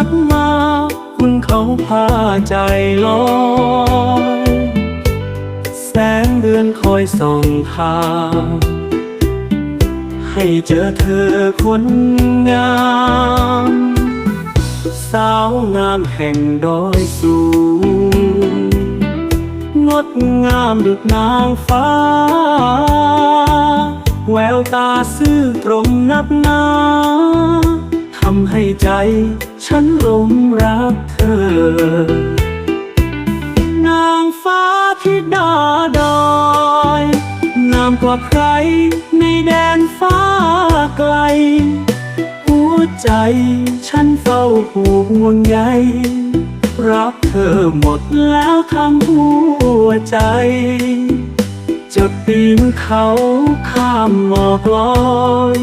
พัดมา คุณเขาพาใจลอยแสงเดือนคอยส่องทางให้เจอเธอคนงามสาวงามแห่งดอยสูง งดงามดุจนางฟ้า แววตาซื่อตรงนับหนาทำให้ใจ ฉันหลงรักเธอ นางฟ้าที่ดาดอยงามกว่าใครในแดนฟ้าไกล หัวใจฉันเฝ้าผูกห่วงใยรักเธอหมดแล้วทั้งหัวใจจะปีนเขาข้ามหมอกลอย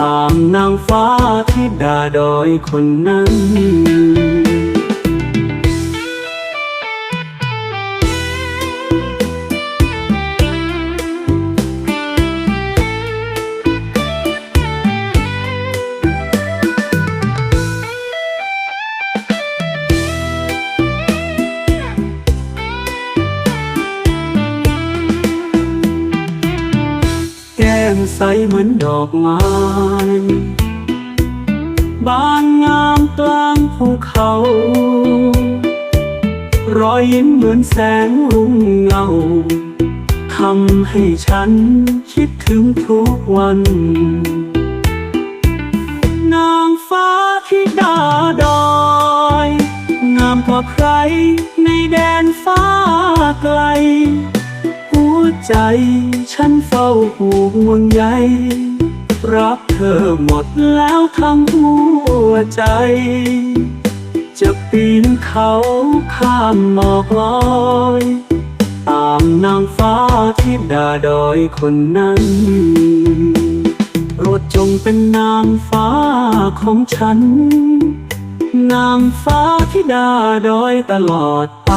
ตามนางฟ้าที่ดาดอยคนนั้น แก้มใสเหมือนดอกไม้บานงามกลางภูเขา รอยยิ้มเหมือนแสงรุ่งเงาทำให้ฉันคิดถึงทุกวัน นางฟ้าที่ดาดอย งามกว่าใครในแดน ใจ ฉันเฝ้าผูกห่วงใยรักเธอหมดแล้วทั้งหัวใจ จะปีนเขาข้ามหมอกลอยตามนางฟ้าที่ดาดอยคนนั้นโปรดจงเป็นนางฟ้าของฉัน นางฟ้าที่ดาดอยตลอดไป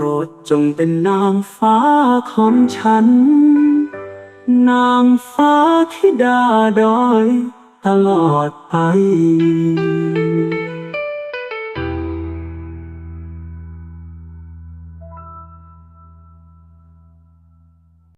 รดจงเป็นนางฟ้าของฉัน นางฟ้าที่ดาดอยตลอดไป